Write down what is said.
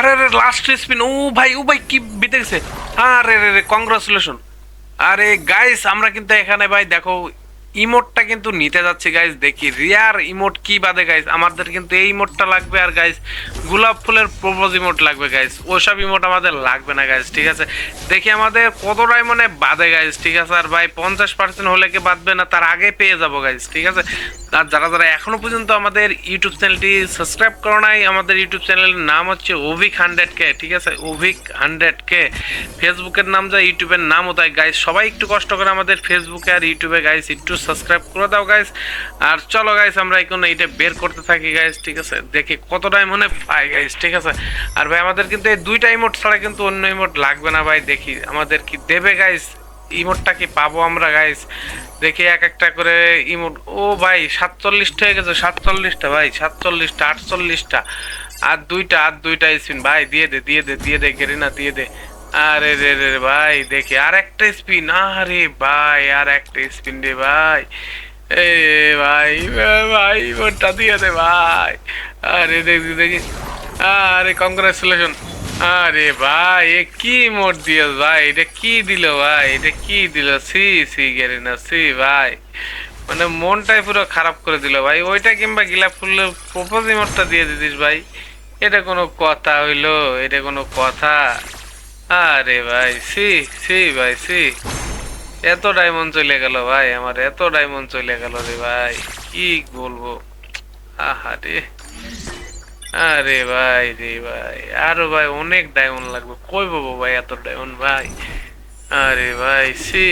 আরে রে last spin ও ভাই ও ভাই কি বিতে গেছে আরে রে রে কংগ্রাচুলেশন আরে গাইস আমরা কিন্তু এখানে ভাই দেখো ইমোটটা কিন্তু নিতে যাচ্ছি গাইস দেখি। রিয়ার ইমোট কি বাদে গাইস আমাদের কিন্তু এই ইমোটটা লাগবে আর গাইস গোলাপ ফুলের প্রপোজ ইমোট লাগবে গাইস ওসব ইমোট আমাদের লাগবে না গাইস ঠিক আছে? দেখি আমাদের কতটাই মানে বাদে গাইস ঠিক আছে? আর ভাই, পঞ্চাশ পার্সেন্ট হলে কি বাদবে না? তার আগে পেয়ে যাব গাইস ঠিক আছে? আর যারা যারা এখনও পর্যন্ত আমাদের ইউটিউব চ্যানেলটি সাবস্ক্রাইব করো নাই, আমাদের ইউটিউব চ্যানেলের নাম হচ্ছে ওভিক হান্ড্রেড কে ঠিক আছে? ওভিক হান্ড্রেড কে ফেসবুকের নাম যা ইউটিউবের নামও তাই গাইস সবাই একটু কষ্ট করে আমাদের ফেসবুকে আর ইউটিউবে গাইস একটু সাবস্ক্রাইব করে দাও গাইস আর চলো গাইস আমরা এখন এটা বের করতে থাকি গাইস ঠিক আছে? দেখি কত টাইম পাই গাইস ঠিক আছে? আর ভাই, আমাদের কিন্তু এই দুইটা ইমোট ছাড়া কিন্তু অন্য ইমোট লাগবে না, ভাই, দেখি। আমাদের কি দেবে গাইস ইমোটটা কি পাবো আমরা গাইস দেখি এক একটা করে ইমোট ও, ভাই, সাতচল্লিশটা হয়ে গেছে, সাতচল্লিশটা, ভাই, সাতচল্লিশটা, আটচল্লিশটা। আর দুইটা আর দুইটা স্পিন ভাই, দিয়ে দে দিয়ে দে দিয়ে দে গেরিনা দিয়ে দে। আরে রে রে ভাই, দেখি আর একটা স্পিন। আরে ভাই আর একটা স্পিন রে ভাই। এ ভাই ভাই ইমোটটা দিয়ে দে ভাই। আরে দেখি দেখি। আরে কংগ্রেচুলেশন আরে ভাই, এ কি মোট দিল ভাই, এটা কি দিল ভাই, এটা কি দিল? সি সি গেলে না সি ভাই। মানে মনটাই পুরো খারাপ করে দিল ভাই। ওইটা কিংবা গিলাপ ফুলের প্রপোজ ইমোটটা দিয়ে দিতিস ভাই। এটা কোনো কথা হইল, এটা কোনো কথা। আরে ভাই সি সি ভাই সি এত ডায়মন্ড চলে গেল ভাই আমার, এত ডায়মন্ড চলে গেল রে ভাই। কি বলব? আহা রে আরে ভাই রে ভাই, আরও ভাই অনেক ডায়মন্ড লাগবে। কই পাবো ভাই এত ডায়মন্ড ভাই? আরে ভাই সি